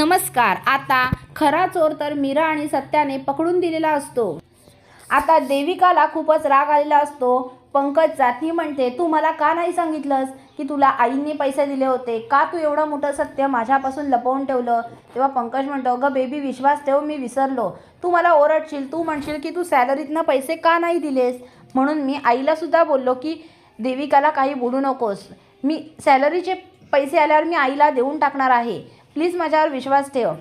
नमस्कार. आता खरा चोर तर मीरा आणि सत्याने पकडून दिलेला असतो. आता देविकाला खूपच राग आलेला असतो. पंकजचा ती म्हणते तू मला का नाही सांगितलंस की तुला आईंनी पैसे दिले होते? का तू एवढं मोठं सत्य माझ्यापासून लपवून ठेवलं? तेव्हा पंकज म्हणतो ग बेबी विश्वास ठेव मी विसरलो. तू मला ओरडशील तू म्हणशील की तू सॅलरीतनं पैसे का नाही दिलेस? म्हणून मी आईलासुद्धा बोललो की देविकाला काही बोलू नकोस. मी सॅलरीचे पैसे आल्यावर मी आईला देऊन टाकणार आहे. प्लीज माझ्यावर विश्वास ठेव.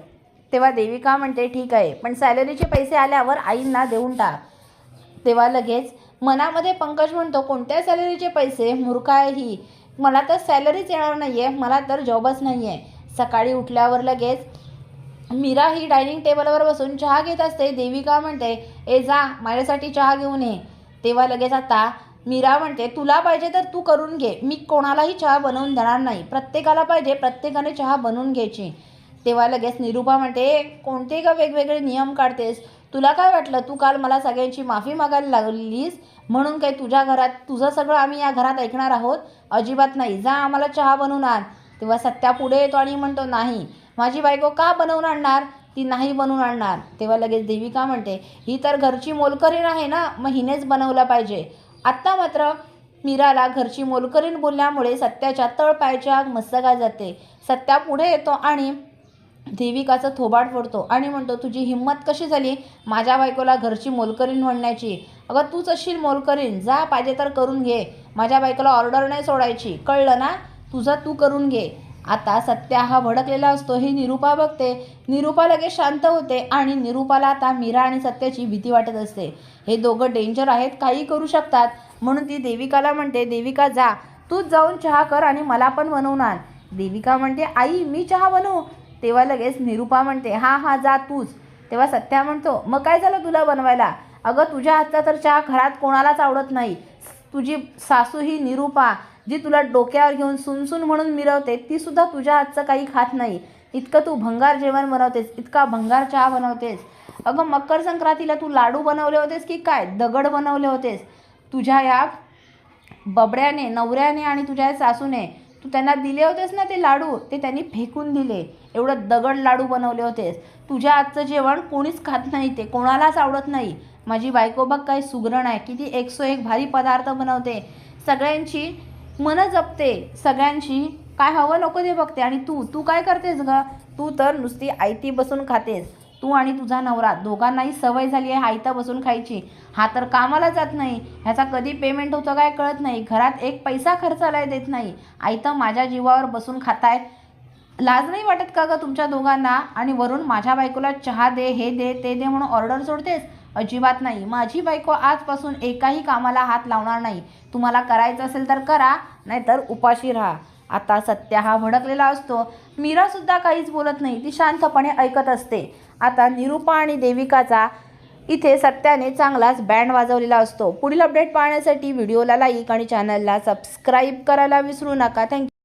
तेव्हा देविका म्हणते ठीक आहे पण सॅलरीचे पैसे आल्यावर आईंना देऊन टाक. तेव्हा लगेच मनामध्ये पंकज म्हणतो कोणत्या सॅलरीचे पैसे? मूर्खा आहे ही. मला तर सॅलरीच येणार नाही आहे मला तर जॉबच नाही आहे सकाळी उठल्यावर लगेच मीरा ही डायनिंग टेबलवर बसून चहा घेत असते. देविका म्हणते ए जा माझ्यासाठी चहा घेऊन ये. तेव्हा लगेच आता मीरा म्हणते तुला पाहिजे तर तू करून घे. मी कोणालाही चहा बनवून देणार नाही. प्रत्येकाला पाहिजे प्रत्येकाने चहा बनवून घ्यायची. तेव्हा लगेच निरूपा म्हणते कोणते का वेगवेगळे नियम काढतेस? तुला काय वाटलं? तू काल मला सगळ्यांची माफी मागायला लागलीस? म्हणून काय तुझ्या घरात तुझं सगळं आम्ही या घरात ऐकणार आहोत? अजिबात नाही. जा आम्हाला चहा बनवून आण तेव्हा सत्या पुढे येतो आणि म्हणतो नाही. माझी बायको का बनवून आणणार? ती नाही बनवून आणणार. तेव्हा लगेच देविका म्हणते ही तर घरची मोलकरीण आहे ना? मग हिनेच बनवला पाहिजे. आत्ता मात्र मीराला घरची मोलकरीण बोलल्यामुळे सत्याच्या तळपायच्या आग मस्तका जाते. सत्या पुढे येतो आणि देविकाचं थोबाड फोडतो आणि म्हणतो तुझी हिंमत कशी झाली माझ्या बायकोला घरची मोलकरीण म्हणण्याची? अगं तूच असशील मोलकरीण. जा पाहिजे तर करून घे. माझ्या बायकोला ऑर्डर नाही सोडायची. कळलं ना? तुझं तू करून घे. आता सत्या हा भडकलेला असतो हे निरूपा बघते. निरूपा लगेच शांत होते आणि निरूपाला आता मीरा आणि सत्याची भीती वाटत असते. हे दोघं डेंजर आहेत काही करू शकतात. म्हणून ती देविकाला म्हणते देविका जा. तूच जाऊन चहा कर आणि मला पण बनवून आण. देविका म्हणते आई मी चहा बनवू? तेव्हा लगेच निरूपा म्हणते हां हां जा तूच. तेव्हा सत्या म्हणतो मग काय झालं तुला बनवायला? अगं तुझ्या हातचा तर चहा घरात कोणालाच आवडत नाही. तुझी सासू ही निरूपा जी तुला डोक्यावर घेऊन सुनसून म्हणून मिरवते तीसुद्धा तुझ्या हातचं काही खात नाही. इतकं तू भंगार जेवण बनवतेस इतका भंगार चहा बनवतेस. अगं मकर संक्रांतीला तू लाडू बनवले होतेस की काय? दगड बनवले होतेस. तुझ्या या बबड्याने नवऱ्याने आणि तुझ्या सासूने तू त्यांना दिले होतेस ना ते लाडू? ते त्यांनी फेकून दिले. एवढं दगड लाडू बनवले होतेस. तुझ्या आजचं जेवण कोणीच खात नाही ते कोणालाच आवडत नाही. माझी बायको बघ काय सुगरण आहे किती एकसो एक भारी पदार्थ बनवते. सगळ्यांची मनं जपते सगळ्यांची काय हवं नको ते बघते. आणि तू तू काय करतेस ग? तू तर नुसती आयती बसून खातेस. तू आणि तुझा नवरा दोघांनाही सवय झाली आहे आयता बसून खायची. हा तर कामाला जात नाही. ह्याचा कधी पेमेंट होतं काय कळत नाही. घरात एक पैसा खर्चाला देत नाही. आयतं माझ्या जीवावर बसून खाताय लाज नाही वाटत का ग तुमच्या दोघांना? आणि वरून माझ्या बायकोला चहा दे हे दे ते दे म्हणून ऑर्डर सोडतेस? अजिबात नाही. माझी बायको आजपासून एकाही कामाला हात लावणार नाही. तुम्हाला करायचं असेल तर करा नाहीतर उपाशी राहा. आता सत्या हा भडकलेला असतो. मीरासुद्धा काहीच बोलत नाही. ती शांतपणे ऐकत असते. आता निरूपा आणि देविकाचा इथे सत्याने चांगलाच बँड वाजवलेला असतो. पुढील अपडेट पाहण्यासाठी व्हिडिओला लाईक आणि चॅनलला सबस्क्राईब करायला विसरू नका. थँक्यू.